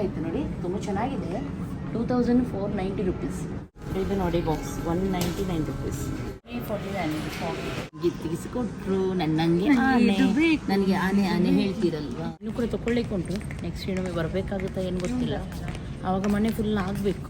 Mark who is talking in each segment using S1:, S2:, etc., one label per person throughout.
S1: ಆಯಿತು ನೋಡಿ ತುಂಬ ಚೆನ್ನಾಗಿದೆ. Two thousand four ninety rupees ಇದು ನೋಡಿ box one ninety nine rupees three forty nine ನನ್ನಂಗೆ ನನಗೆ ಆನೆ. ಆನೆ ಹೇಳ್ತಿರಲ್ವಾ? ಇನ್ನು ಕೂಡ ತಗೊಳ್ಳಿಕ್ಕೆ ಉಂಟು. ನೆಕ್ಸ್ಟ್ ಇನ್ನೊಮ್ಮೆ ಬರಬೇಕಾಗುತ್ತಾ ಏನು ಗೊತ್ತಿಲ್ಲ. ಆವಾಗ ಮನೆ ಫುಲ್ ಆಗಬೇಕು.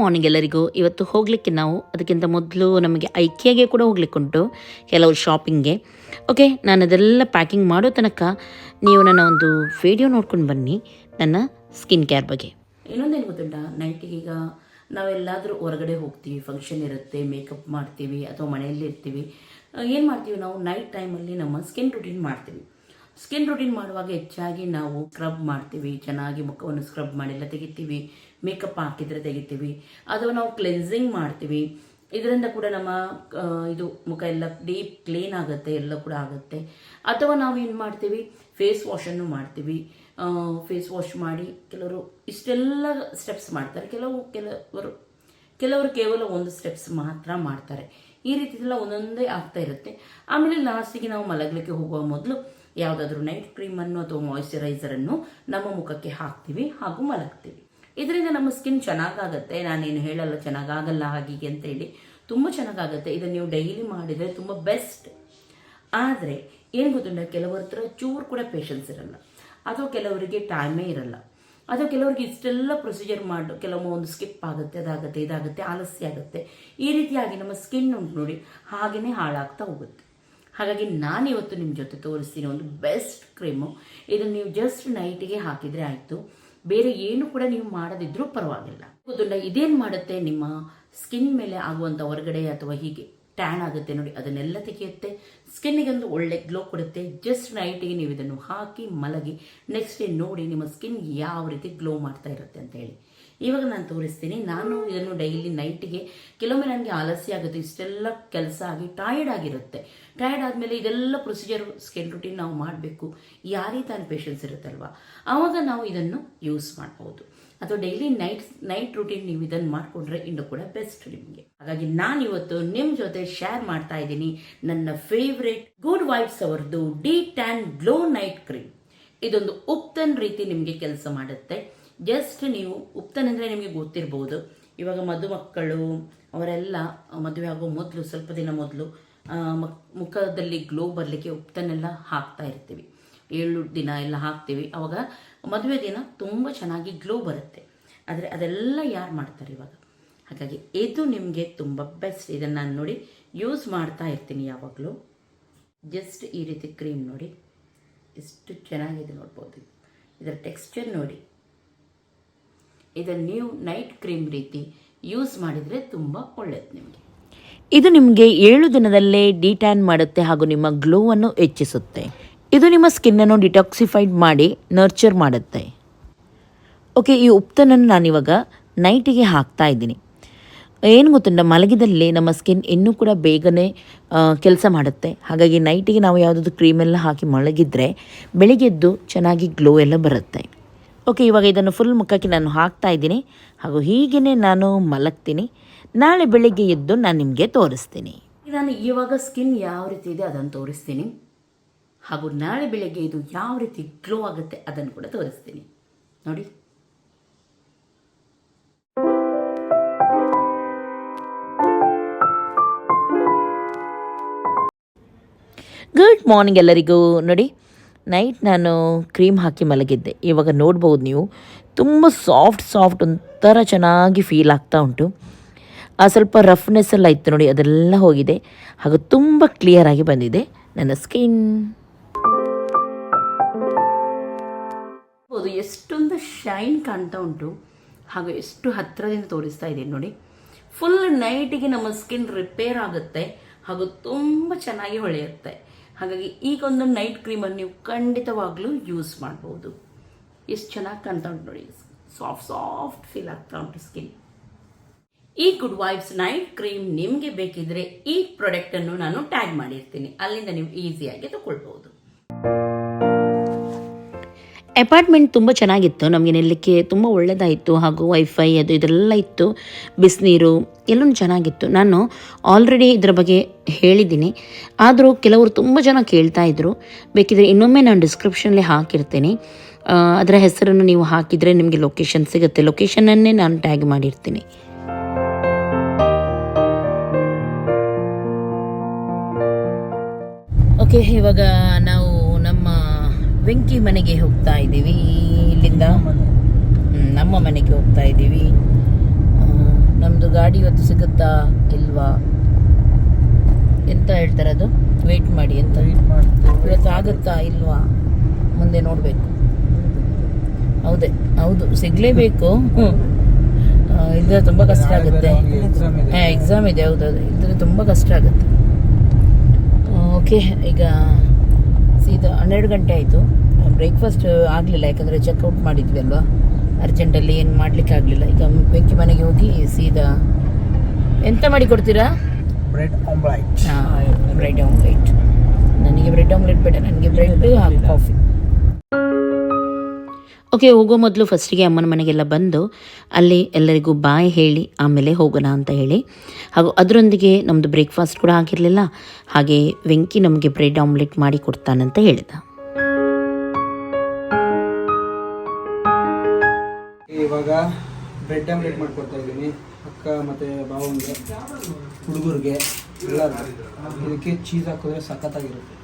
S1: ಮಾರ್ನಿಂಗ್ ಎಲ್ಲರಿಗೂ ಇವತ್ತು ಹೋಗಲಿಕ್ಕೆ ನಾವು ಅದಕ್ಕಿಂತ ಮೊದಲು ನಮಗೆ ಐಕ್ಯಾಗೆ ಕೂಡ ಹೋಗ್ಲಿಕ್ಕುಂಟು ಕೆಲವು ಶಾಪಿಂಗ್ಗೆ ಓಕೆ ನಾನು ಅದೆಲ್ಲ ಪ್ಯಾಕಿಂಗ್ ಮಾಡೋ ತನಕ ನೀವು ನನ್ನ ಒಂದು ವಿಡಿಯೋ ನೋಡ್ಕೊಂಡು ಬನ್ನಿ ನನ್ನ ಸ್ಕಿನ್ ಕೇರ್ ಬಗ್ಗೆ. ಇನ್ನೊಂದೇನು ಗೊತ್ತುಂಟ? ನೈಟಿಗೆ ಈಗ ನಾವೆಲ್ಲಾದರೂ ಹೊರಗಡೆ ಹೋಗ್ತೀವಿ ಫಂಕ್ಷನ್ ಇರುತ್ತೆ ಮೇಕಪ್ ಮಾಡ್ತೀವಿ, ಅಥವಾ ಮನೆಯಲ್ಲಿ ಇರ್ತೀವಿ. ಏನು ಮಾಡ್ತೀವಿ ನಾವು? ನೈಟ್ ಟೈಮಲ್ಲಿ ನಮ್ಮ ಸ್ಕಿನ್ ರುಟೀನ್ ಮಾಡ್ತೀವಿ. ಸ್ಕಿನ್ ರುಟೀನ್ ಮಾಡುವಾಗ ಹೆಚ್ಚಾಗಿ ನಾವು ಸ್ಕ್ರಬ್ ಮಾಡ್ತೀವಿ, ಚೆನ್ನಾಗಿ ಮುಖವನ್ನು ಸ್ಕ್ರಬ್ ಮಾಡಿಲ್ಲ ತೆಗಿತೀವಿ. ಮೇಕಪ್ ಹಾಕಿದ್ರೆ ತೆಗಿತೀವಿ, ಅಥವಾ ನಾವು ಕ್ಲೆನ್ಸಿಂಗ್ ಮಾಡ್ತೀವಿ. ಇದರಿಂದ ಕೂಡ ನಮ್ಮ ಇದು ಮುಖ ಎಲ್ಲ ಡೀಪ್ ಕ್ಲೀನ್ ಆಗುತ್ತೆ, ಎಲ್ಲ ಕೂಡ ಆಗುತ್ತೆ. ಅಥವಾ ನಾವು ಏನು ಮಾಡ್ತೀವಿ ಫೇಸ್ ವಾಶನ್ನು ಮಾಡ್ತೀವಿ. ಫೇಸ್ ವಾಶ್ ಮಾಡಿ ಕೆಲವರು ಇಷ್ಟೆಲ್ಲ ಸ್ಟೆಪ್ಸ್ ಮಾಡ್ತಾರೆ. ಕೆಲವು, ಕೆಲವರು ಕೆಲವರು ಕೇವಲ ಒಂದು ಸ್ಟೆಪ್ಸ್ ಮಾತ್ರ ಮಾಡ್ತಾರೆ. ಈ ರೀತಿ ಒಂದೊಂದೇ ಆಗ್ತಾ ಇರುತ್ತೆ. ಆಮೇಲೆ ಲಾಸ್ಟಿಗೆ ನಾವು ಮಲಗಲಿಕ್ಕೆ ಹೋಗುವ ಮೊದಲು ಯಾವುದಾದ್ರೂ ನೈಟ್ ಕ್ರೀಮನ್ನು ಅಥವಾ ಮಾಯಿಶ್ಚರೈಸರನ್ನು ನಮ್ಮ ಮುಖಕ್ಕೆ ಹಾಕ್ತೀವಿ ಹಾಗೂ ಮಲಗ್ತೀವಿ. ಇದರಿಂದ ನಮ್ಮ ಸ್ಕಿನ್ ಚೆನ್ನಾಗಾಗತ್ತೆ. ನಾನೇನು ಹೇಳಲ್ಲ ಚೆನ್ನಾಗಾಗಲ್ಲ ಹಾಗೀಗೆ ಅಂತ ಹೇಳಿ ತುಂಬ ಚೆನ್ನಾಗಾಗತ್ತೆ. ಇದನ್ನು ನೀವು ಡೈಲಿ ಮಾಡಿದರೆ ತುಂಬ ಬೆಸ್ಟ್ ಆದರೆ ಏನು ಗೊತ್ತುಂಟ? ಕೆಲವರ ಹತ್ರ ಚೂರು ಕೂಡ ಪೇಷನ್ಸ್ ಇರಲ್ಲ. ಅಥವಾ ಕೆಲವರಿಗೆ ಟೈಮೇ ಇರಲ್ಲ. ಅಥವಾ ಕೆಲವರಿಗೆ ಇಷ್ಟೆಲ್ಲ ಪ್ರೊಸೀಜರ್ ಮಾಡು, ಕೆಲವೊಮ್ಮೆ ಒಂದು ಸ್ಕಿಪ್ ಆಗುತ್ತೆ, ಅದಾಗುತ್ತೆ, ಇದಾಗುತ್ತೆ, ಆಲಸ್ಯ ಆಗುತ್ತೆ. ಈ ರೀತಿಯಾಗಿ ನಮ್ಮ ಸ್ಕಿನ್ ಉಂಟು ನೋಡಿ ಹಾಗೆಯೇ ಹಾಳಾಗ್ತಾ ಹೋಗುತ್ತೆ. ಹಾಗಾಗಿ ನಾನಿವತ್ತು ನಿಮ್ಮ ಜೊತೆ ತೋರಿಸ್ತೀನಿ ಒಂದು ಬೆಸ್ಟ್ ಕ್ರೀಮು ಇದನ್ನು ನೀವು ಜಸ್ಟ್ ನೈಟಿಗೆ ಹಾಕಿದರೆ ಆಯಿತು. ಬೇರೆ ಏನು ಕೂಡ ನೀವು ಮಾಡದಿದ್ರೂ ಪರವಾಗಿಲ್ಲ. ಗೊತ್ತುಂಟ ಇದೇನು ಮಾಡುತ್ತೆ? ನಿಮ್ಮ ಸ್ಕಿನ್ ಮೇಲೆ ಆಗುವಂಥ ಹೊರಗಡೆ ಅಥವಾ ಹೀಗೆ ಟ್ಯಾನ್ ಆಗುತ್ತೆ ನೋಡಿ, ಅದನ್ನೆಲ್ಲ ತೆಗೆಯುತ್ತೆ. ಸ್ಕಿನ್ನಿಗೆ ಒಂದು ಒಳ್ಳೆ ಗ್ಲೋ ಕೊಡುತ್ತೆ. ಜಸ್ಟ್ ನೈಟಿಗೆ ನೀವು ಇದನ್ನು ಹಾಕಿ ಮಲಗಿ ನೆಕ್ಸ್ಟ್ ಡೇ ನೋಡಿ ನಿಮ್ಮ ಸ್ಕಿನ್ ಯಾವ ರೀತಿ ಗ್ಲೋ ಮಾಡ್ತಾ ಇರುತ್ತೆ ಅಂತ ಹೇಳಿ. ಇವಾಗ ನಾನು ತೋರಿಸ್ತೀನಿ. ನಾನು ಇದನ್ನು ಡೈಲಿ ನೈಟ್ಗೆ ಕೆಲವೊಮ್ಮೆ ನನಗೆ ಆಲಸ್ಯ ಆಗುತ್ತೆ ಇಷ್ಟೆಲ್ಲ ಕೆಲಸ ಆಗಿ ಟಯರ್ಡ್ ಆಗಿರುತ್ತೆ. ಟಯರ್ಡ್ ಆದಮೇಲೆ ಇದೆಲ್ಲ ಪ್ರೊಸೀಜರ್ ಸ್ಕಿನ್ ರುಟೀನ್ ನಾವು ಮಾಡಬೇಕು. ಯಾರೇ ತಾನು ಪೇಷನ್ಸ್ ಇರುತ್ತಲ್ವ? ಆವಾಗ ನಾವು ಇದನ್ನು ಯೂಸ್ ಮಾಡ್ಬೋದು. ಅಥವಾ ಡೈಲಿ ನೈಟ್ ನೈಟ್ ರೂಟೀನ್ ನೀವು ಇದನ್ನು ಮಾಡಿಕೊಂಡ್ರೆ ಇನ್ನು ಕೂಡ ಬೆಸ್ಟ್ ನಿಮಗೆ. ಹಾಗಾಗಿ ನಾನು ಇವತ್ತು ನಿಮ್ಮ ಜೊತೆ ಶೇರ್ ಮಾಡ್ತಾ ಇದ್ದೀನಿ ನನ್ನ ಫೇವ್ರೇಟ್ ಗುಡ್ ವೈಬ್ಸ್ ಅವರದು de tan glow night cream ಇದೊಂದು ಉಪ್ತನ್ ರೀತಿ ನಿಮಗೆ ಕೆಲಸ ಮಾಡುತ್ತೆ. ಜಸ್ಟ್ ನೀವು ಉಪ್ತನ್ ಅಂದರೆ ನಿಮಗೆ ಗೊತ್ತಿರ್ಬೋದು. ಇವಾಗ ಮದುಮಕ್ಕಳು ಅವರೆಲ್ಲ ಮದುವೆ ಆಗೋ ಮೊದಲು, ಸ್ವಲ್ಪ ದಿನ ಮೊದಲು ಮುಖದಲ್ಲಿ ಗ್ಲೋ ಬರಲಿಕ್ಕೆ ಉಪ್ತನೆಲ್ಲ ಹಾಕ್ತಾ ಇರ್ತೀವಿ. ಏಳು ದಿನ ಎಲ್ಲ ಹಾಕ್ತೀವಿ. ಅವಾಗ ಮದುವೆ ದಿನ ತುಂಬ ಚೆನ್ನಾಗಿ ಗ್ಲೋ ಬರುತ್ತೆ. ಆದರೆ ಅದೆಲ್ಲ ಯಾರು ಮಾಡ್ತಾರೆ ಇವಾಗ? ಹಾಗಾಗಿ ಇದು ನಿಮಗೆ ತುಂಬ ಬೆಸ್ಟ್ ಇದನ್ನು ನಾನು ನೋಡಿ ಯೂಸ್ ಮಾಡ್ತಾ ಇರ್ತೀನಿ ಯಾವಾಗಲೂ. ಜಸ್ಟ್ ಈ ರೀತಿ ಕ್ರೀಮ್ ನೋಡಿ. ಎಷ್ಟು ಚೆನ್ನಾಗಿದೆ ನೋಡ್ಬೋದು. ಇದರ ಟೆಕ್ಸ್ಚರ್ ನೋಡಿ. ಇದನ್ನು ನೀವು ನೈಟ್ ಕ್ರೀಮ್ ರೀತಿ ಯೂಸ್ ಮಾಡಿದರೆ ತುಂಬ ಒಳ್ಳೆಯದು ನಿಮಗೆ.
S2: ಇದು ನಿಮಗೆ ಏಳು ದಿನದಲ್ಲೇ ಡಿಟ್ಯಾನ್ ಮಾಡುತ್ತೆ ಹಾಗೂ ನಿಮ್ಮ ಗ್ಲೋವನ್ನು ಹೆಚ್ಚಿಸುತ್ತೆ. ಇದು ನಿಮ್ಮ ಸ್ಕಿನ್ನನ್ನು ಡಿಟಾಕ್ಸಿಫೈಡ್ ಮಾಡಿ ನರ್ಚರ್ ಮಾಡುತ್ತೆ. ಓಕೆ ಈ ಉಪ್ತನನ್ನು ನಾನಿವಾಗ ನೈಟಿಗೆ ಹಾಕ್ತಾ ಇದ್ದೀನಿ. ಏನು ಗೊತ್ತುಂಟ, ಮಲಗಿದಲ್ಲಿ ನಮ್ಮ ಸ್ಕಿನ್ ಇನ್ನೂ ಕೂಡ ಬೇಗನೆ ಕೆಲಸ ಮಾಡುತ್ತೆ. ಹಾಗಾಗಿ ನೈಟಿಗೆ ನಾವು ಯಾವುದಾದ್ರು ಕ್ರೀಮೆಲ್ಲ ಹಾಕಿ ಮಲಗಿದ್ರೆ ಬೆಳಿಗ್ಗೆದ್ದು ಚೆನ್ನಾಗಿ ಗ್ಲೋ ಎಲ್ಲ ಬರುತ್ತೆ. ಓಕೆ ಇವಾಗ ಇದನ್ನು ಫುಲ್ ಮುಖಕ್ಕೆ ನಾನು ಹಾಕ್ತಾ ಇದ್ದೀನಿ. ಹಾಗೂ ಹೀಗೇ ನಾನು ಮಲಗ್ತೀನಿ. ನಾಳೆ ಬೆಳಿಗ್ಗೆ ಎದ್ದು ನಾನು ನಿಮಗೆ ತೋರಿಸ್ತೀನಿ.
S1: ನಾನು ಇವಾಗ ಸ್ಕಿನ್ ಯಾವ ರೀತಿ ಇದೆ ಅದನ್ನು ತೋರಿಸ್ತೀನಿ. ಹಾಗೂ ನಾಳೆ ಬೆಳಿಗ್ಗೆ ಇದು ಯಾವ ರೀತಿ ಗ್ಲೋ ಆಗುತ್ತೆ ಅದನ್ನು ಕೂಡ ತೋರಿಸ್ತೀನಿ. ನೋಡಿ.
S2: ಗುಡ್ ಮಾರ್ನಿಂಗ್ ಎಲ್ಲರಿಗೂ. ನೋಡಿ ನೈಟ್ ನಾನು ಕ್ರೀಮ್ ಹಾಕಿ ಮಲಗಿದ್ದೆ. ಇವಾಗ ನೋಡ್ಬೋದು ನೀವು. ತುಂಬ ಸಾಫ್ಟ್ ಸಾಫ್ಟ್ ಒಂಥರ ಚೆನ್ನಾಗಿ ಫೀಲ್ ಆಗ್ತಾ ಉಂಟು. ಆ ಸ್ವಲ್ಪ ರಫ್ನೆಸ್ ಎಲ್ಲ ಇತ್ತು ನೋಡಿ, ಅದೆಲ್ಲ ಹೋಗಿದೆ. ಹಾಗೂ ತುಂಬ ಕ್ಲಿಯರ್ ಆಗಿ ಬಂದಿದೆ. ನನ್ನ ಸ್ಕಿನ್
S1: ಎಷ್ಟೊಂದು ಶೈನ್ ಕಾಣ್ತಾ ಉಂಟು. ಹಾಗೂ ಎಷ್ಟು ಹತ್ತಿರದಿಂದ ತೋರಿಸ್ತಾ ಇದ್ದೀನಿ ನೋಡಿ. ಫುಲ್ ನೈಟಿಗೆ ನಮ್ಮ ಸ್ಕಿನ್ ರಿಪೇರ್ ಆಗುತ್ತೆ. ಹಾಗೂ ತುಂಬ ಚೆನ್ನಾಗಿ ಹೊಳೆಯುತ್ತೆ. ಹಾಗಾಗಿ ಈಗ ಒಂದು ನೈಟ್ ಕ್ರೀಮನ್ನು ನೀವು ಖಂಡಿತವಾಗ್ಲೂ ಯೂಸ್ ಮಾಡ್ಬೋದು. ಎಷ್ಟು ಚೆನ್ನಾಗಿ ಕಾಣ್ತಾ ಉಂಟು ನೋಡಿ. ಸಾಫ್ಟ್ ಸಾಫ್ಟ್ ಫೀಲ್ ಆಗ್ತಾ ಉಂಟು ಸ್ಕಿನ್ ಈ ಗುಡ್ ವೈಬ್ಸ್ ನೈಟ್ ಕ್ರೀಮ್ ನಿಮಗೆ ಬೇಕಿದ್ರೆ ಈ ಪ್ರಾಡಕ್ಟನ್ನು ನಾನು ಟ್ಯಾಗ್ ಮಾಡಿರ್ತೀನಿ. ಅಲ್ಲಿಂದ ನೀವು ಈಸಿಯಾಗಿ ತಗೊಳ್ಬಹುದು ಅಪಾರ್ಟ್ಮೆಂಟ್ ತುಂಬ ಚೆನ್ನಾಗಿತ್ತು. ನಮಗೆ ನಿಲ್ಲಕ್ಕೆ ತುಂಬ ಒಳ್ಳೆಯದಾಯಿತು ಹಾಗೂ ವೈಫೈ ಅದು ಇದೆಲ್ಲ ಇತ್ತು. ಬಿಸಿನೀರು ಎಲ್ಲೂ ಚೆನ್ನಾಗಿತ್ತು. ನಾನು ಆಲ್ರೆಡಿ ಇದರ ಬಗ್ಗೆ ಹೇಳಿದ್ದೀನಿ. ಆದರೂ ಕೆಲವರು ತುಂಬ ಜನ ಕೇಳ್ತಾ ಇದ್ರು. ಬೇಕಿದ್ರೆ ಇನ್ನೊಮ್ಮೆ ನಾನು ಡಿಸ್ಕ್ರಿಪ್ಷನ್ಲೇ ಹಾಕಿರ್ತೀನಿ. ಅದರ ಹೆಸರನ್ನು ನೀವು ಹಾಕಿದರೆ ನಿಮಗೆ ಲೊಕೇಶನ್ ಸಿಗುತ್ತೆ. ಲೊಕೇಶನನ್ನೇ ನಾನು ಟ್ಯಾಗ್ ಮಾಡಿರ್ತೀನಿ. ಓಕೆ ಇವಾಗ ನಾವು ವೆಂಕಿ ಮನೆಗೆ ಹೋಗ್ತಾ ಇದ್ದೀವಿ. ಇಲ್ಲಿಂದ ನಮ್ಮ ಮನೆಗೆ ಹೋಗ್ತಾ ಇದ್ದೀವಿ. ನಮ್ಮದು ಗಾಡಿ ಇವತ್ತು ಸಿಗುತ್ತಾ ಇಲ್ವಾ? ಎಂತ ಹೇಳ್ತಾರೆ ಅದು? ವೆಯ್ಟ್ ಮಾಡಿ ಅಂತ ಇವತ್ತು ಆಗುತ್ತಾ ಇಲ್ವಾ? ಮುಂದೆ ನೋಡಬೇಕು. ಹೌದೇ ಹೌದು ಸಿಗಲೇಬೇಕು. ಇದ್ರೆ ತುಂಬ ಕಷ್ಟ ಆಗುತ್ತೆ. ಎಕ್ಸಾಮ್ ಇದೆ. ಹೌದೌದು. ಹೌದು ಇದ್ರೆ ತುಂಬ ಕಷ್ಟ ಆಗುತ್ತೆ. ಓಕೆ ಈಗ ಸೀದಾ ಹನ್ನೆರಡು ಗಂಟೆ ಆಯಿತು. ಬ್ರೇಕ್ಫಾಸ್ಟ್ ಆಗಲಿಲ್ಲ. ಯಾಕಂದರೆ ಚೆಕ್ಔಟ್ ಮಾಡಿದ್ವಿ ಅಲ್ವಾ? ಅರ್ಜೆಂಟಲ್ಲಿ ಏನು ಮಾಡಲಿಕ್ಕೆ ಆಗಲಿಲ್ಲ. ಈಗ ಬೆಂಕಿ ಮನೆಗೆ ಹೋಗಿ ಸೀದಾ ಎಂತ ಮಾಡಿ ಕೊಡ್ತೀರಾ?
S3: ಬ್ರೆಡ್ ಆಮ್ಲೈಟ್
S1: ಹಾಂ ಬ್ರೆಡ್ ಆಮ್ಲೆಟ್ ನನಗೆ ಬ್ರೆಡ್ ಆಮ್ಲೆಟ್ ಬೇಡ. ನನಗೆ ಬ್ರೆಡ್ ಹಾಗೂ ಕಾಫಿ ಓಕೆ ಹೋಗೋ ಮೊದಲು ಫಸ್ಟಿಗೆ ಅಮ್ಮನ ಮನೆಗೆಲ್ಲ ಬಂದು ಅಲ್ಲಿ ಎಲ್ಲರಿಗೂ ಬಾಯ್ ಹೇಳಿ, ಆಮೇಲೆ ಹೋಗೋಣ ಅಂತ ಹೇಳಿ. ಹಾಗೂ ಅದರೊಂದಿಗೆ ನಮ್ಮದು ಬ್ರೇಕ್ಫಾಸ್ಟ್ ಕೂಡ ಆಗಿರಲಿಲ್ಲ. ಹಾಗೆ ವೆಂಕಿ ನಮಗೆ ಬ್ರೆಡ್ ಆಮ್ಲೆಟ್ ಮಾಡಿ ಕೊಡ್ತಾನಂತ ಹೇಳಿದ.
S3: ಇವಾಗ ಬ್ರೆಡ್ ಆಮ್ಲೆಟ್ ಮಾಡ್ಕೊಡ್ತಾ ಇದ್ದೀನಿ. ಅಕ್ಕ ಮತ್ತೆ ಬಾವಂಗೆ ಹುಡುಗರಿಗೆ, ಎಲ್ಲರಿಗೂ. ಇದಕ್ಕೆ ಚೀಸ್ ಹಾಕಿದ್ರೆ ಸಖತ್ತಾಗಿರುತ್ತೆ.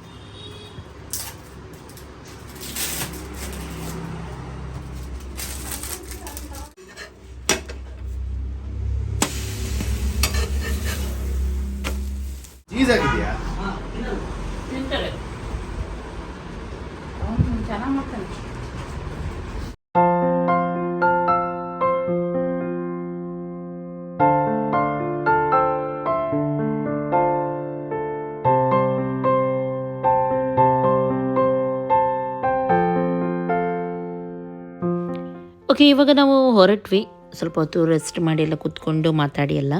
S1: ಓಕೆ, ಇವಾಗ ನಾವು ಹೊರಟ್ವಿ. ಸ್ವಲ್ಪ ಹೊತ್ತು ರೆಸ್ಟ್ ಮಾಡಿ ಎಲ್ಲ ಕೂತ್ಕೊಂಡು ಮಾತಾಡಿ ಎಲ್ಲ.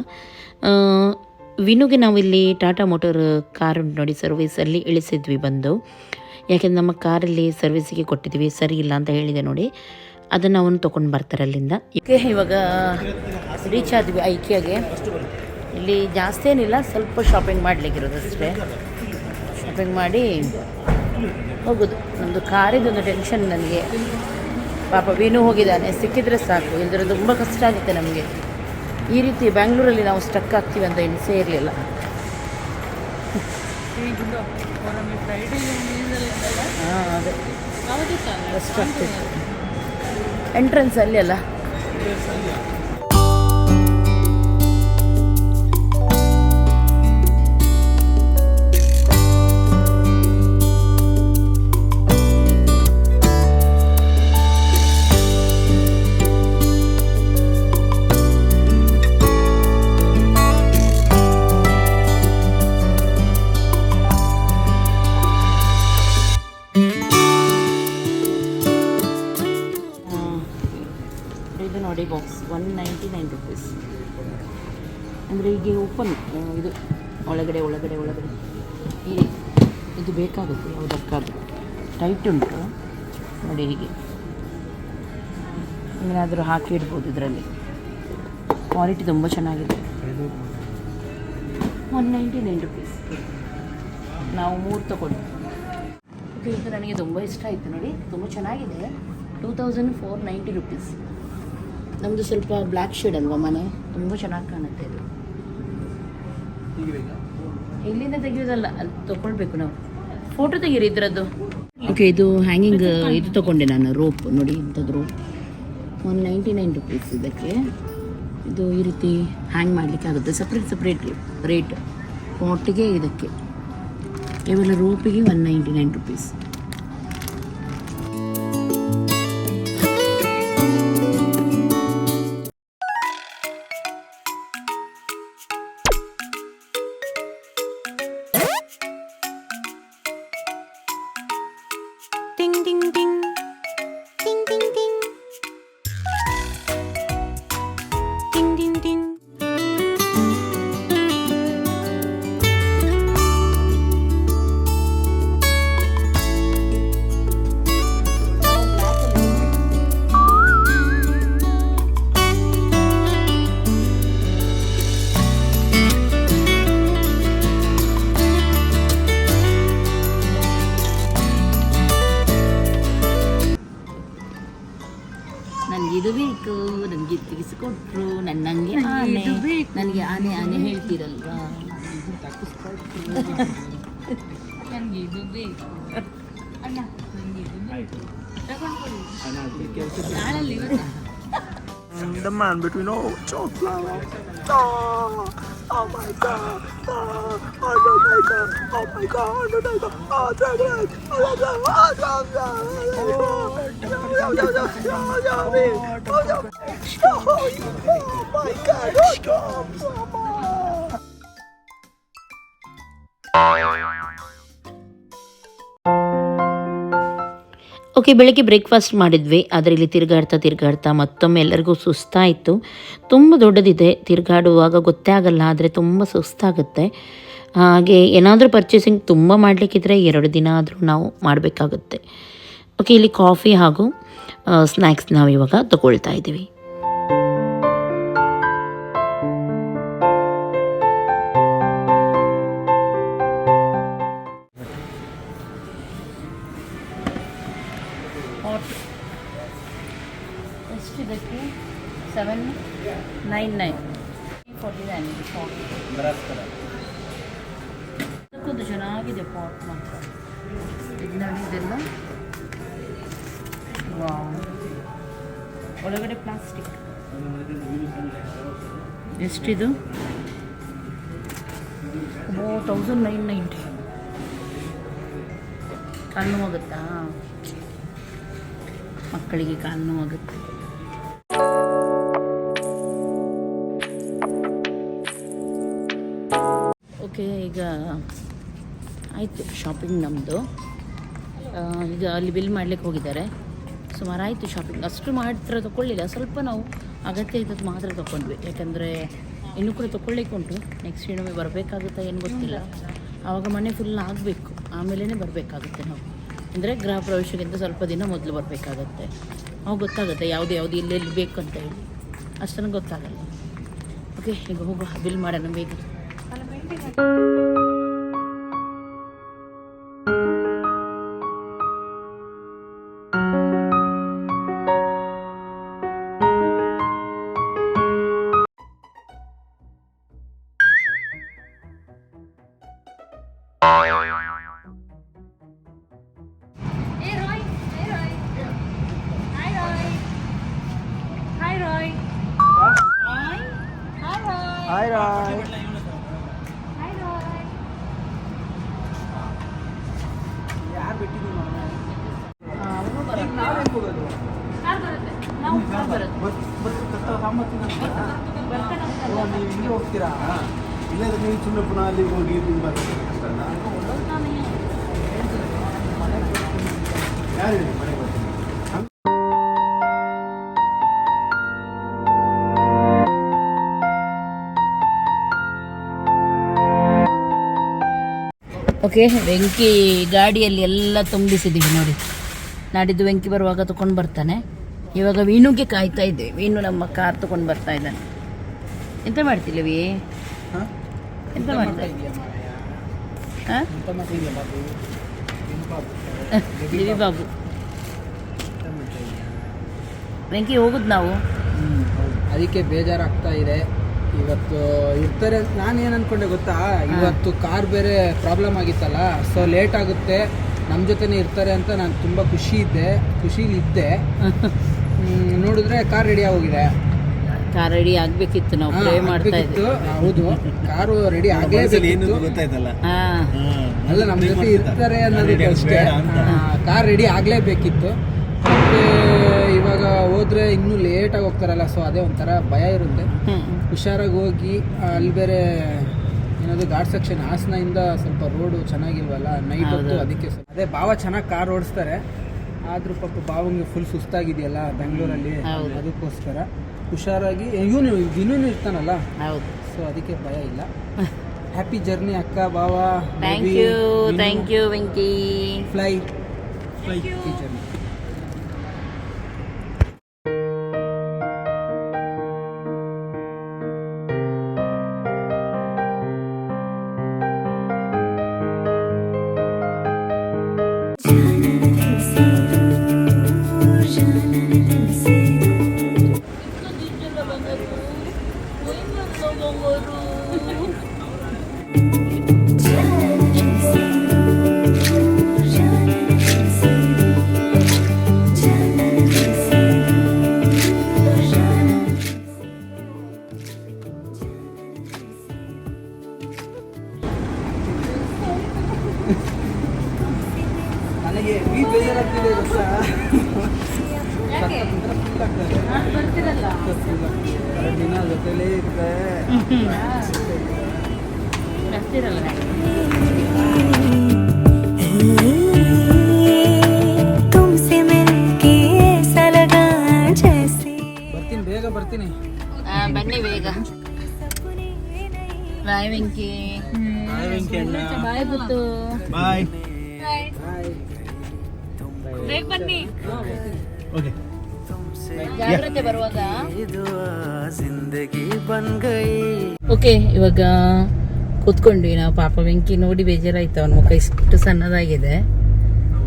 S1: ವಿನುಗೆ ನಾವಿಲ್ಲಿ ಟಾಟಾ ಮೋಟರ್ ಕಾರ್ ನೋಡಿ ಸರ್ವಿಸಲ್ಲಿ ಇಳಿಸಿದ್ವಿ ಬಂದು. ಯಾಕೆಂದ್ರೆ ನಮ್ಮ ಕಾರಲ್ಲಿ ಸರ್ವಿಸಿಗೆ ಕೊಟ್ಟಿದ್ವಿ, ಸರಿ ಇಲ್ಲ ಅಂತ ಹೇಳಿದೆ ನೋಡಿ. ಅದನ್ನು ಅವನು ತೊಗೊಂಡು ಬರ್ತಾರೆ ಅಲ್ಲಿಂದ. ಇವಾಗ ರೀಚ್ ಆದ್ವಿ ಐಕಿಯಾಗೆ. ಇಲ್ಲಿ ಜಾಸ್ತಿ ಏನಿಲ್ಲ, ಸ್ವಲ್ಪ ಶಾಪಿಂಗ್ ಮಾಡಲಿಕ್ಕಿರೋದು ಅಷ್ಟೇ. ಶಾಪಿಂಗ್ ಮಾಡಿ ಹೋಗೋದು. ನಮ್ಮದು ಕಾರಿದೊಂದು ಟೆನ್ಷನ್ ನನಗೆ. ಪಾಪ ವೇಣು ಹೋಗಿದ್ದಾನೆ ಸಿಕ್ಕಿದ್ರೆ ಸಾಕು. ಇಲ್ದ್ರೆ ತುಂಬ ಕಷ್ಟ ಆಗುತ್ತೆ ನಮಗೆ. ಈ ರೀತಿ ಬ್ಯಾಂಗ್ಳೂರಲ್ಲಿ ನಾವು ಸ್ಟಕ್ ಆಗ್ತೀವಿ ಅಂತ ಎಣಿಸೇ ಇರಲಿಲ್ಲ. ಹಾಂ ಅದೇ. ಕಷ್ಟ ಆಗ್ತಿತ್ತು. ಎಂಟ್ರೆನ್ಸ್ ಅಲ್ಲಿ ಅಲ್ಲ. Box one ninety nine rupees ಅಂದರೆ ಹೀಗೆ ಓಪನ್ ಇದು ಒಳಗಡೆ ಒಳಗಡೆ ಒಳಗಡೆ. ಈ ಇದು ಬೇಕಾಗುತ್ತೆ, ಯಾವುದಕ್ಕಾದರೂ. ಟೈಟ್ ಉಂಟು. ನೋಡಿ ಹೀಗೆ. ಏನಾದರೂ ಹಾಕಿ ಇಡ್ಬೋದು ಇದರಲ್ಲಿ. ಕ್ವಾಲಿಟಿ ತುಂಬ ಚೆನ್ನಾಗಿದೆ. ಒನ್ ನೈಂಟಿ ನೈನ್ ರುಪೀಸ್ ನಾವು ಮೂರು ತಗೊಂಡು. ಇದು ನನಗೆ ತುಂಬ ಇಷ್ಟ ಆಯಿತು ನೋಡಿ. ತುಂಬ ಚೆನ್ನಾಗಿದೆ. Two thousand four ninety rupees ನಮ್ಮದು ಸ್ವಲ್ಪ ಬ್ಲ್ಯಾಕ್ ಶೇಡ್ ಅಲ್ವಾ ಮನೆ? ತುಂಬ ಚೆನ್ನಾಗಿ ಕಾಣುತ್ತೆ ಇದು. ಇಲ್ಲಿಂದ ತೆಗೆಯೋದಲ್ಲ ಅಲ್ಲಿ ತೊಗೊಳ್ಬೇಕು ನಾವು. ಫೋಟೋ ತೆಗೀರಿ ಇದರದ್ದು. ಓಕೆ ಇದು ಹ್ಯಾಂಗಿಂಗ್ ಇದು ತಗೊಂಡೆ ನಾನು ರೋಪ್ ನೋಡಿ ಇಂಥದ್ದು rope one ninety nine rupees ಇದಕ್ಕೆ. ಇದು ಈ ರೀತಿ ಹ್ಯಾಂಗ್ ಮಾಡಲಿಕ್ಕೆ ಆಗುತ್ತೆ. ಸಪ್ರೇಟ್ ಸಪ್ರೇಟ್ ರೇಟ್ ಪಾಟಿಗೆ ಇದಕ್ಕೆ. ಕೇವಲ ರೋಪಿಗೆ ಒನ್ ನೈಂಟಿ ನೈನ್ ರುಪೀಸ್
S4: 叮叮叮。
S1: ನನಗೆ ಆನೆ ಆನೆ ಹೇಳ್ತೀರಲ್ವಾ ನನಗೆ ಇದು ಬೇಕು ಅಣ್ಣ ನನಗೆ ಇದು ಬೇಕು ತಗೊಂಡ್ಕೊಡಿ ನಾಳಲ್ಲಿ ಇವತ್ತು
S3: The man between all chocolate. Oh, oh my god. Oh, Undertaker. Oh my god, Undertaker. Oh, chocolate. Oh, oh, oh, oh, oh, oh, Yo, yo, yo, yo, yo, yo, me. Oh, yo. Oh my god. Oh, God. Oh, my.
S1: okay ಬೆಳಗ್ಗೆ breakfast ಮಾಡಿದ್ವಿ, ಆದರೆ ಇಲ್ಲಿ ತಿರುಗಾಡ್ತಾ ತಿರುಗಾಡ್ತಾ ಮತ್ತೊಮ್ಮೆ ಎಲ್ಲರಿಗೂ ಸುಸ್ತಾಯಿತು. ತುಂಬ ದೊಡ್ಡದಿದೆ, ತಿರುಗಾಡುವಾಗ ಗೊತ್ತೇ ಆಗಲ್ಲ, ಆದರೆ ತುಂಬ ಸುಸ್ತಾಗುತ್ತೆ. ಹಾಗೆ ಏನಾದರೂ ಪರ್ಚೇಸಿಂಗ್ ತುಂಬ ಮಾಡಲಿಕ್ಕಿದ್ರೆ ಎರಡು ದಿನ ಆದರೂ ನಾವು ಮಾಡಬೇಕಾಗುತ್ತೆ. ಓಕೆ ಇಲ್ಲಿ ಕಾಫಿ ಹಾಗೂ ಸ್ನ್ಯಾಕ್ಸ್ ನಾವು ಇವಾಗ ತಗೊಳ್ತಾ ಇದ್ದೀವಿ. ಎಷ್ಟಿದಕ್ಕೆ? Seven nine nine forty nine ಅದಕ್ಕೊಂದು ಚೆನ್ನಾಗಿದೆ ಪಾಟ್ ಮಾತ್ರ. ಇದನ್ನ ಇದೆಲ್ಲ. ಒಳಗಡೆ ಪ್ಲಾಸ್ಟಿಕ್ ಎಷ್ಟಿದು? ಓ ತೌಸಂಡ್ ನೈನ್ ನೈಂಟಿ ಕಾಲು ನೋವಾಗುತ್ತಾ ಮಕ್ಕಳಿಗೆ ಕಾಲು ನೋವಾಗುತ್ತೆ ಓಕೆ ಈಗ ಆಯಿತು ಶಾಪಿಂಗ್ ನಮ್ಮದು ಈಗ ಅಲ್ಲಿ ಬಿಲ್ ಮಾಡ್ಲಿಕ್ಕೆ ಹೋಗಿದ್ದಾರೆ. ಸುಮಾರು ಆಯಿತು ಶಾಪಿಂಗ್ ಅಷ್ಟು ಮಾತ್ರ ತೊಗೊಳ್ಳಿಲ್ಲ ಸ್ವಲ್ಪ ನಾವು ಅಗತ್ಯ ಇದ್ದದ್ದು ಮಾತ್ರ ತೊಗೊಂಡ್ವಿ ಯಾಕಂದರೆ ಇನ್ನೂ ಕೂಡ ತೊಗೊಳ್ಳಿಕ್ಕೆ ಉಂಟು. ನೆಕ್ಸ್ಟ್ ಇನ್ನೊಮ್ಮೆ ಬರಬೇಕಾಗುತ್ತಾ ಏನು ಗೊತ್ತಿಲ್ಲ. ಆವಾಗ ಮನೆ ಫುಲ್ ಆಗಬೇಕು. ಆಮೇಲೇ ಬರಬೇಕಾಗುತ್ತೆ ನಾವು. ಅಂದರೆ ಗೃಹ ಪ್ರವೇಶಕ್ಕಿಂತ ಸ್ವಲ್ಪ ದಿನ ಮೊದಲು ಬರಬೇಕಾಗತ್ತೆ. ಅವಾಗ ಗೊತ್ತಾಗುತ್ತೆ ಯಾವುದು ಯಾವುದು ಎಲ್ಲೆಲ್ಲಿ ಬೇಕು ಅಂತ ಹೇಳಿ. ಅಷ್ಟನ್ನು ಗೊತ್ತಾಗಲ್ಲ. ಓಕೆ ಈಗ ಹೋಗುವ. ಬಿಲ್ ಮಾಡೋಣ ಬೇಗ.
S3: ಒಂಬತ್ತು ಓ ನೀವು ಹಿಂಗೆ ಹೋಗ್ತೀರಾ
S5: ಇಲ್ಲದ್ರೆ ನೀವು ಸುಮ್ಮನೆ ಪುನಃ ಅಲ್ಲಿಗೆ ಹೋಗಿ ಇಲ್ಲಿ
S1: ಓಕೆ ಬೆಂಕಿ ಗಾಡಿಯಲ್ಲಿ ಎಲ್ಲ ತುಂಬಿಸಿದ್ದೀವಿ ನೋಡಿ. ನಾಡಿದ್ದು ಬೆಂಕಿ ಬರುವಾಗ ತಗೊಂಡು ಬರ್ತಾನೆ. ಇವಾಗ ವೀಣುಗೆ ಕಾಯ್ತಾ ಇದ್ದೀವಿ ವೀಣು ನಮ್ಮ ಕಾರ್ ತಗೊಂಡು ಬರ್ತಾ ಇದ್ದಾನೆ. ಎಂತ ಮಾಡ್ತಿಲ್ಲ ವಿ?
S3: ಹಾಂ?
S1: ಎಂತ ಮಾಡ್ತಾ
S3: ಬಾಬು?
S1: ದಿವಿ ವೆಂಕಿ ಹೋಗುದು ನಾವು.
S3: ಅದಕ್ಕೆ ಬೇಜಾರಾಗ್ತಾ ಇದೆ. ಇವತ್ತು ಇರ್ತಾರೆ. ನಾನು ಏನು ಅನ್ಕೊಂಡೆ ಗೊತ್ತಾ? ಇವತ್ತು ಕಾರ್ ಬೇರೆ ಪ್ರಾಬ್ಲಮ್ ಆಗಿತ್ತಲ್ಲ ಸೊ ಲೇಟ್ ಆಗುತ್ತೆ. ನಮ್ಮ ಜೊತೆನೇ ಇರ್ತಾರೆ ಅಂತ ನಾನು ತುಂಬ ಖುಷಿ ಇದ್ದೆ. ಖುಷೀಲಿ ಇದ್ದೆ. ಹ್ಮ್, ನೋಡಿದ್ರೆ ಕಾರ್ ರೆಡಿ ಆಗೋಗಿದೆ.
S1: ಕಾರ್ ರೆಡಿ ಆಗ್ಬೇಕಿತ್ತು. ನಾವು
S3: ಹಾ,
S1: ಪ್ರೇ ಮಾಡ್ತಾ
S3: ಆಗ್ಬೇಕಿತ್ತು. ಹೌದು. ಕಾರು ರೆಡಿ
S5: ಮನಸ್ಸಲ್ಲಿ ಏನು
S3: ಆಗಲೇಬೇಕಿತ್ತು.
S5: ಗೊತ್ತಾಯ್ತಲ್ಲ.
S1: ಹಾ.
S3: ಅಲ್ಲ ನಮ್ಮ ಜೊತೆ ಇರ್ತಾರೆ ಅನ್ನೋದಕ್ಕೆ ಅಷ್ಟೇ. ಕಾರ್ ರೆಡಿ ಆಗಲೇಬೇಕಿತ್ತು. ಮತ್ತೆ ಇವಾಗ ಹೋದ್ರೆ ಇನ್ನೂ ಲೇಟಾಗಿ ಹೋಗ್ತಾರಲ್ಲ ಸೊ ಅದೇ ಒಂಥರ ಭಯ ಇರುತ್ತೆ.
S1: ಹ್ಮ್.
S3: ಹುಷಾರಾಗಿ ಹೋಗಿ ಅಲ್ಲಿ ಬೇರೆ ಏನದು ಘಾಟ್ ಸೆಕ್ಷನ್ ಹಾಸನದಿಂದ ಸ್ವಲ್ಪ ರೋಡು ಚೆನ್ನಾಗಿಲ್ವಲ್ಲ ನೈಟ್ ಹೊತ್ತು ಅದಕ್ಕೆ ಸ್ವಲ್ಪ- ಅದೇ ಭಾವ ಚೆನ್ನಾಗಿ ಕಾರ್ ಓಡಿಸ್ತಾರೆ. ಆದ್ರೂ ಪಾಪ ಭಾವಂಗೆ ಫುಲ್ ಸುಸ್ತಾಗಿದೆಯಲ್ಲ ಬೆಂಗಳೂರಲ್ಲಿ. ಅದಕ್ಕೋಸ್ಕರ ಹುಷಾರಾಗಿ ಇವನು ಇನ್ನೂ ಇರ್ತಾನಲ್ಲ?
S1: ಹೌದು.
S3: ಸೊ ಅದಕ್ಕೆ ಭಯ ಇಲ್ಲ. ಹ್ಯಾಪಿ ಜರ್ನಿ ಅಕ್ಕ
S5: ಭಾವ thank you thank
S4: you Venki fly fly journey
S5: bye ಬೇಗ
S1: ಬನ್ನಿ.
S5: ಓಕೆ
S1: ಓಕೆ ಇವಾಗ ಕೂತ್ಕೊಂಡ್ವಿ ನಾವು ಪಾಪ ಬೆಂಕಿ ನೋಡಿ ಬೇಜಾರಾಯ್ತು. ಅವನ ಮುಖ ಇಷ್ಟು ಸಣ್ಣದಾಗಿದೆ.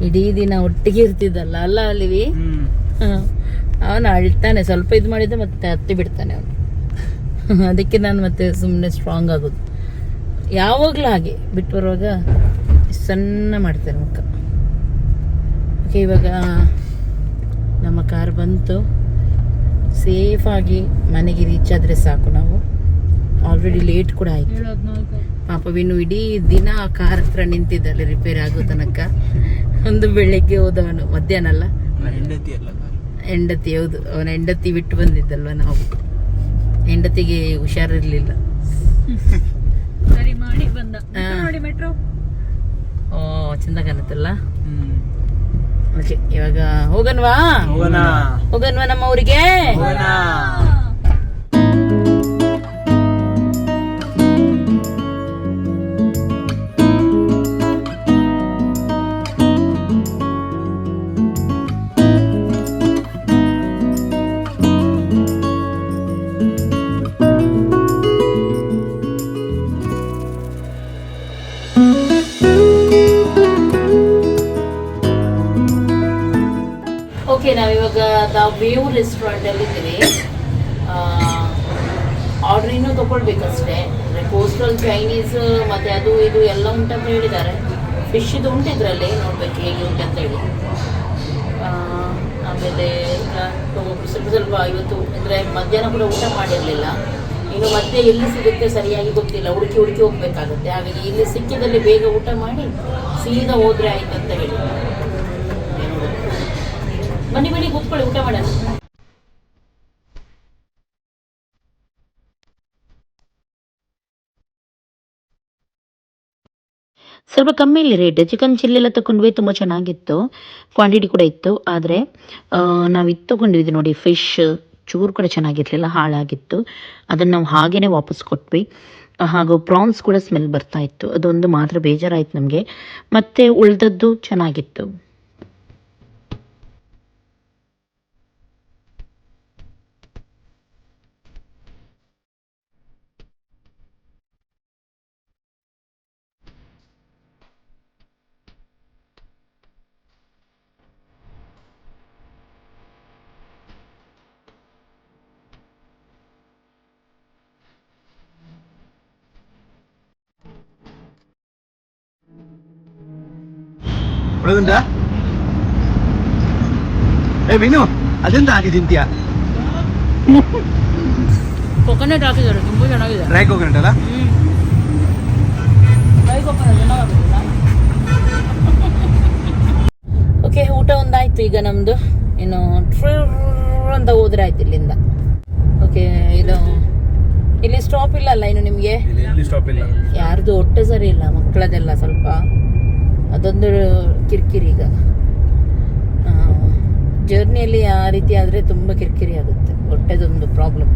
S1: ಇಡೀ ದಿನ ಒಟ್ಟಿಗೆ ಇರ್ತಿದ್ದಲ್ಲ. ಅಲ್ಲ
S5: ಅಲ್ಲಿ
S1: ಅವನು ಅಳ್ತಾನೆ. ಸ್ವಲ್ಪ ಇದು ಮಾಡಿದ್ರೆ ಮತ್ತೆ ಹತ್ತಿ ಬಿಡ್ತಾನೆ ಅವನು. ಅದಕ್ಕೆ ನಾನು ಮತ್ತೆ ಸುಮ್ಮನೆ ಸ್ಟ್ರಾಂಗ್ ಆಗೋದು. ಯಾವಾಗಲೂ ಹಾಗೆ. ಬಿಟ್ಟು ಬರುವಾಗ ಸಣ್ಣ ಮಾಡ್ತಾರೆ ಮುಖ. ಓಕೆ ಇವಾಗ ನಮ್ಮ ಕಾರ್ ಬಂತು. ಸೇಫಾಗಿ ಮನೆಗೆ ರೀಚ್ ಆದರೆ ಸಾಕು ನಾವು. ಆಲ್ರೆಡಿ ಲೇಟ್ ಕೂಡ ಆಯಿತು. ಪಾಪ ಇನ್ನು ಇಡೀ ದಿನ ಆ ಕಾರ್ ಹತ್ರ ನಿಂತಿದ್ದಲ್ಲ ರಿಪೇರಿ ಆಗೋ ತನಕ. ಒಂದು ಬೆಳಗ್ಗೆ ಹೋದವನು ಮಧ್ಯಾಹ್ನ ಅಲ್ಲ?
S5: ಹೆಂಡತಿ
S1: ಹೌದು. ಅವನ ಹೆಂಡತಿ ಬಿಟ್ಟು ಬಂದಿದ್ದಲ್ವ ನಾವು? ಹೆಂಡತಿಗೆ ಹುಷಾರಿರ್ಲಿಲ್ಲ. ಹಾ. ಚಂದ ಕಾಣುತ್ತಲ್ಲ?
S5: ಹ್ಮ್.
S1: ಓಕೆ ಇವಾಗ ಹೋಗನ್ವಾ ಹೋಗನ್ವಾ ನಮ್ಮ ಊರಿಗೆ ವೇವ್ ರೆಸ್ಟೋರೆಂಟ್ ಅಲ್ಲಿ ಇದ್ದೀವಿ. ಆರ್ಡರ್ ಇನ್ನೂ ತಗೊಳ್ಬೇಕಷ್ಟೇ. ಅಂದರೆ ಕೋಸ್ಟಲ್ ಚೈನೀಸ್ ಮತ್ತೆ ಅದು ಇದು ಎಲ್ಲ ಉಂಟಂತ ಹೇಳಿದ್ದಾರೆ. ಫಿಶ್ ಇದು ಉಂಟು ಇದರಲ್ಲಿ, ನೋಡ್ಬೇಕು ಹೇಗೆ ಉಂಟಂತ ಹೇಳಿ. ಆಮೇಲೆ ಸ್ವಲ್ಪ ಸ್ವಲ್ಪ ಇವತ್ತು ಅಂದರೆ ಮಧ್ಯಾಹ್ನ ಕೂಡ ಊಟ ಮಾಡಿರಲಿಲ್ಲ. ಇನ್ನು ಮತ್ತೆ ಎಲ್ಲಿ ಸಿಗುತ್ತೆ ಸರಿಯಾಗಿ ಗೊತ್ತಿಲ್ಲ. ಹುಡುಕಿ ಹುಡುಕಿ ಹೋಗ್ಬೇಕಾಗುತ್ತೆ. ಹಾಗಾಗಿ ಇಲ್ಲಿ ಸಿಕ್ಕಿದಲ್ಲಿ ಬೇಗ ಊಟ ಮಾಡಿ ಸೀದಾ ಹೋದ್ರೆ ಆಯ್ತು ಅಂತ ಹೇಳಿ. ಬನ್ನಿ ಬನ್ನಿ, ಕೂತ್ಕೊಳ್ಳಿ, ಊಟ ಮಾಡೋಣ. ಸ್ವಲ್ಪ ಕಮ್ಮಿಯಲ್ಲಿ ರೇಟ್ ಚಿಕನ್ ಚಿಲ್ಲಿ ಎಲ್ಲ ತಗೊಂಡ್ವಿ ತುಂಬ ಚೆನ್ನಾಗಿತ್ತು. ಕ್ವಾಂಟಿಟಿ ಕೂಡ ಇತ್ತು, ಆದರೆ ನಾವು ಇದು ತಗೊಂಡಿದ್ವಿ ನೋಡಿ ಫಿಶ್ ಚೂರು ಕೂಡ ಚೆನ್ನಾಗಿರಲಿಲ್ಲ, ಹಾಳಾಗಿತ್ತು. ಅದನ್ನು ನಾವು ಹಾಗೇ ವಾಪಸ್ ಕೊಟ್ವಿ. ಹಾಗೂ ಪ್ರಾನ್ಸ್ ಕೂಡ ಸ್ಮೆಲ್ ಬರ್ತಾ ಇತ್ತು. ಅದೊಂದು ಮಾತ್ರ ಬೇಜಾರಾಯಿತು ನಮಗೆ. ಮತ್ತು ಉಳ್ದದ್ದು ಚೆನ್ನಾಗಿತ್ತು.
S5: ಒಳಗುಂಟಾ ಏ ವಿನು ಅದೆಂತ ಹಾಕಿ ತಿಂತೀಯ?
S1: ಕೊಕೊನಟ್ ಹಾಕಿದ್ದಾರೆ ತುಂಬ ಚೆನ್ನಾಗಿದೆ.
S5: ಡ್ರೈ ಕೊಕೊನಟ್ ಅಲ್ಲ?
S1: ಓಕೆ ಊಟ ಒಂದಾಯ್ತು ಈಗ ನಮ್ದು. ಏನು ಟ್ರಿರ್ ಅಂತ ಹೋದ್ರೆ ಆಯ್ತು ಇಲ್ಲಿಂದ. ಓಕೆ ಇದು ಇಲ್ಲಿ ಸ್ಟಾಪ್ ಇಲ್ಲ ಅಲ್ಲ ಇನ್ನು ನಿಮಗೆ?
S5: ಇಲ್ಲಿ ಸ್ಟಾಪ್ ಇಲ್ಲ.
S1: ಯಾರ್ದು ಹೊಟ್ಟೆ ಸರಿ ಇಲ್ಲ ಮಕ್ಕಳದೆಲ್ಲ ಸ್ವಲ್ಪ. ಅದೊಂದು ಕಿರಿಕಿರಿ ಈಗ. ಜರ್ನಿಯಲ್ಲಿ ಆ ರೀತಿ ಆದರೆ ತುಂಬ ಕಿರಿಕಿರಿ ಆಗುತ್ತೆ. ಹೊಟ್ಟೆದೊಂದು ಪ್ರಾಬ್ಲಮ್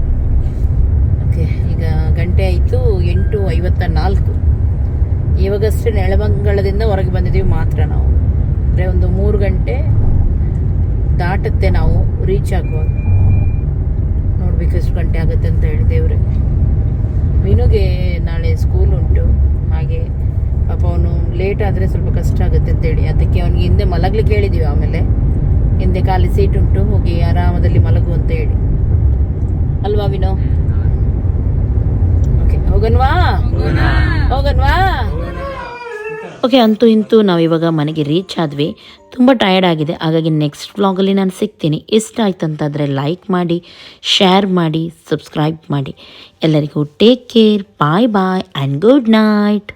S1: ಓಕೆ, ಈಗ ಗಂಟೆ ಆಯಿತು, ಎಂಟು ಐವತ್ತ ನಾಲ್ಕು ಇವಾಗಷ್ಟೇ ನೆಳಮಂಗಳದಿಂದ ಹೊರಗೆ ಬಂದಿದ್ದೀವಿ ಮಾತ್ರ ನಾವು. ಅಂದರೆ ಒಂದು ಮೂರು ಗಂಟೆ ದಾಟುತ್ತೆ ನಾವು ರೀಚ್ ಆಗುವಾಗ. ನೋಡ್ಬೇಕು ಗಂಟೆ ಆಗುತ್ತೆ ಅಂತ ಹೇಳಿ ದೇವ್ರೆ. ವಿನುಗೆ ನಾಳೆ ಸ್ಕೂಲ್ ಉಂಟು. ಹಾಗೆ ಪಾಪ ಅವನು ಲೇಟ್ ಆದರೆ ಸ್ವಲ್ಪ ಕಷ್ಟ ಆಗುತ್ತೆ ಅಂತೇಳಿ. ಅದಕ್ಕೆ ಅವನಿಗೆ ಹಿಂದೆ ಮಲಗಲಿಕ್ಕೆ ಹೇಳಿದ್ದೀವಿ ಆಮೇಲೆ. ಹಿಂದೆ ಖಾಲಿ ಸೀಟ್ ಉಂಟು, ಹೋಗಿ ಆರಾಮದಲ್ಲಿ ಮಲಗು ಅಂತ ಹೇಳಿ. ಅಲ್ವಾ ವಿನೋ? ಓಕೆ ಹೋಗನ್ವಾ? ಹೋಗನ್ವಾ? ಓಕೆ ಅಂತೂ ಇಂತೂ ನಾವು ಇವಾಗ ಮನೆಗೆ ರೀಚ್ ಆದ್ವಿ. ತುಂಬ ಟಯರ್ಡ್ ಆಗಿದೆ. ಹಾಗಾಗಿ ನೆಕ್ಸ್ಟ್ ವ್ಲಾಗಲ್ಲಿ ನಾನು ಸಿಗ್ತೀನಿ. ಇಷ್ಟ ಆಯ್ತು ಅಂತಂದರೆ ಲೈಕ್ ಮಾಡಿ ಶೇರ್ ಮಾಡಿ ಸಬ್ಸ್ಕ್ರೈಬ್ ಮಾಡಿ. ಎಲ್ಲರಿಗೂ take care bye bye and good night